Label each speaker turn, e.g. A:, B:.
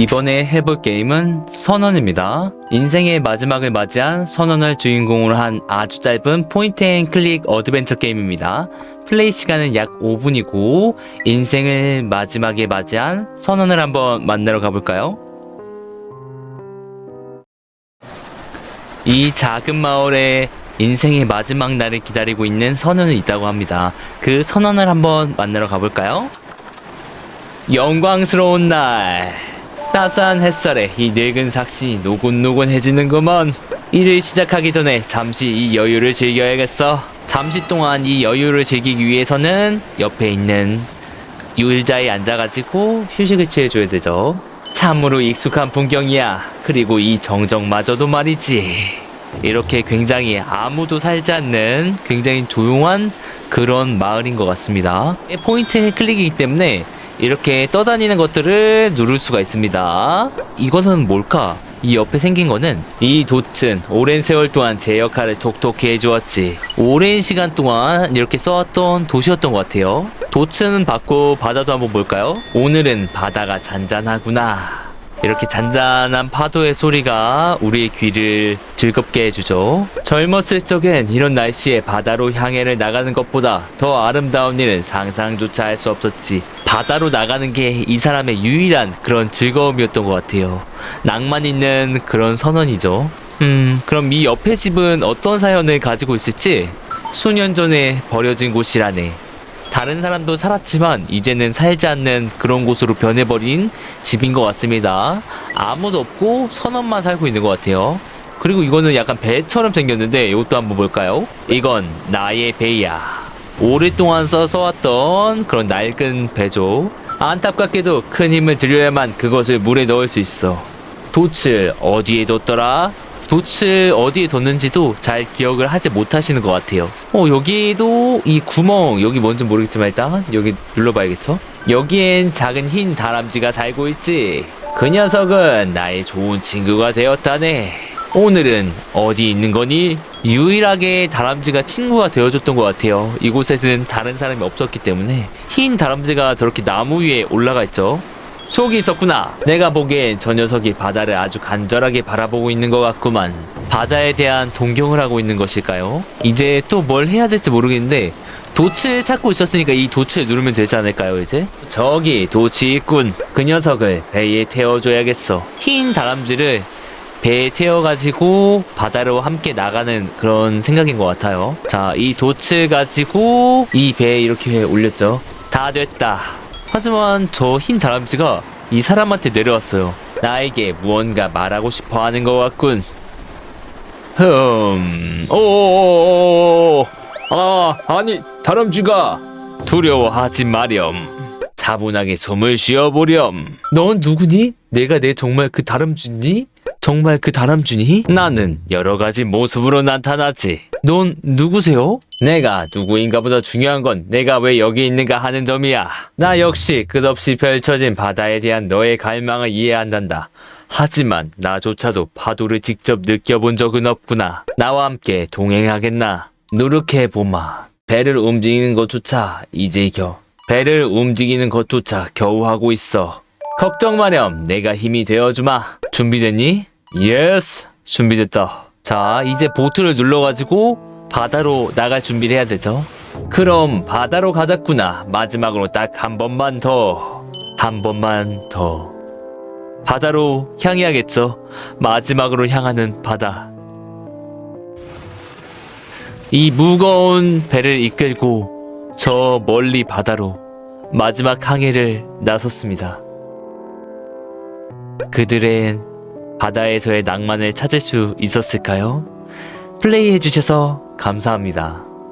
A: 이번에 해볼 게임은 선언입니다. 인생의 마지막을 맞이한 선언을 주인공으로 한 아주 짧은 포인트 앤 클릭 어드벤처 게임입니다. 플레이 시간은 약 5분이고 인생을 마지막에 맞이한 선언을 한번 만나러 가볼까요? 이 작은 마을에 인생의 마지막 날을 기다리고 있는 선언이 있다고 합니다. 그 선언을 한번 만나러 가볼까요? 영광스러운 날. 따스한 햇살에 이 늙은 삭신이 노곤노곤해지는구먼. 일을 시작하기 전에 잠시 이 여유를 즐겨야겠어. 잠시 동안 이 여유를 즐기기 위해서는 옆에 있는 의자에 앉아가지고 휴식을 취해줘야 되죠. 참으로 익숙한 풍경이야. 그리고 이 정적마저도 말이지. 이렇게 굉장히 아무도 살지 않는 굉장히 조용한 그런 마을인 것 같습니다. 포인트 클릭이기 때문에 이렇게 떠다니는 것들을 누를 수가 있습니다. 이것은 뭘까? 이 옆에 생긴 거는 이 돛은 오랜 세월 동안 제 역할을 톡톡히 해주었지. 오랜 시간 동안 이렇게 써왔던 돛이었던 것 같아요. 돛은 받고 바다도 한번 볼까요? 오늘은 바다가 잔잔하구나. 이렇게 잔잔한 파도의 소리가 우리의 귀를 즐겁게 해주죠. 젊었을 적엔 이런 날씨에 바다로 향해를 나가는 것보다 더 아름다운 일은 상상조차 할 수 없었지. 바다로 나가는 게 이 사람의 유일한 그런 즐거움이었던 것 같아요. 낭만 있는 그런 선언이죠. 음, 그럼 이 옆에 집은 어떤 사연을 가지고 있을지? 수년 전에 버려진 곳이라네. 다른 사람도 살았지만 이제는 살지 않는 그런 곳으로 변해버린 집인 것 같습니다. 아무도 없고 선원만 살고 있는 것 같아요. 그리고 이거는 약간 배처럼 생겼는데 이것도 한번 볼까요? 이건 나의 배야. 오랫동안 써서 왔던 그런 낡은 배죠. 안타깝게도 큰 힘을 들여야만 그것을 물에 넣을 수 있어. 돛을 어디에 뒀더라? 돛을 어디에 뒀는지도 잘 기억을 하지 못하시는 것 같아요. 어, 여기도 이 구멍, 여기 뭔지 모르겠지만 일단 여기 눌러봐야겠죠? 여기엔 작은 흰 다람쥐가 살고 있지. 그 녀석은 나의 좋은 친구가 되었다네. 오늘은 어디 있는 거니? 유일하게 다람쥐가 친구가 되어줬던 것 같아요. 이곳에는 다른 사람이 없었기 때문에 흰 다람쥐가 저렇게 나무 위에 올라가 있죠. 촉이 있었구나. 내가 보기엔 저 녀석이 바다를 아주 간절하게 바라보고 있는 것 같구만. 바다에 대한 동경을 하고 있는 것일까요? 이제 또 뭘 해야 될지 모르겠는데 돛을 찾고 있었으니까 이 돛을 누르면 되지 않을까요 이제? 저기 돛이 있군. 그 녀석을 배에 태워줘야겠어. 흰 다람쥐를 배에 태워가지고 바다로 함께 나가는 그런 생각인 것 같아요. 자, 이 돛을 가지고 이 배에 이렇게 올렸죠. 다 됐다. 하지만 저 흰 다람쥐가 이 사람한테 내려왔어요. 나에게 무언가 말하고 싶어 하는 것 같군. 흠, 오오오오오. 아, 아니, 다람쥐가 두려워하지 마렴. 차분하게 숨을 쉬어보렴. 넌 누구니? 내가 내 정말 그 다람쥐니? 정말 그 다람쥐니? 나는 여러 가지 모습으로 나타나지. 넌 누구세요? 내가 누구인가 보다 중요한 건 내가 왜 여기 있는가 하는 점이야. 나 역시 끝없이 펼쳐진 바다에 대한 너의 갈망을 이해한단다. 하지만 나조차도 파도를 직접 느껴본 적은 없구나. 나와 함께 동행하겠나? 노력해보마. 배를 움직이는 것조차 이제 겨. 배를 움직이는 것조차 겨우 하고 있어. 걱정 마렴. 내가 힘이 되어주마. 준비됐니? 예스. 준비됐다. 자, 이제 보트를 눌러가지고 바다로 나갈 준비를 해야 되죠. 그럼 바다로 가자꾸나. 마지막으로 딱 한 번만 더. 한 번만 더. 바다로 향해야겠죠. 마지막으로 향하는 바다. 이 무거운 배를 이끌고 저 멀리 바다로 마지막 항해를 나섰습니다. 그들은 바다에서의 낭만을 찾을 수 있었을까요? 플레이해주셔서 감사합니다.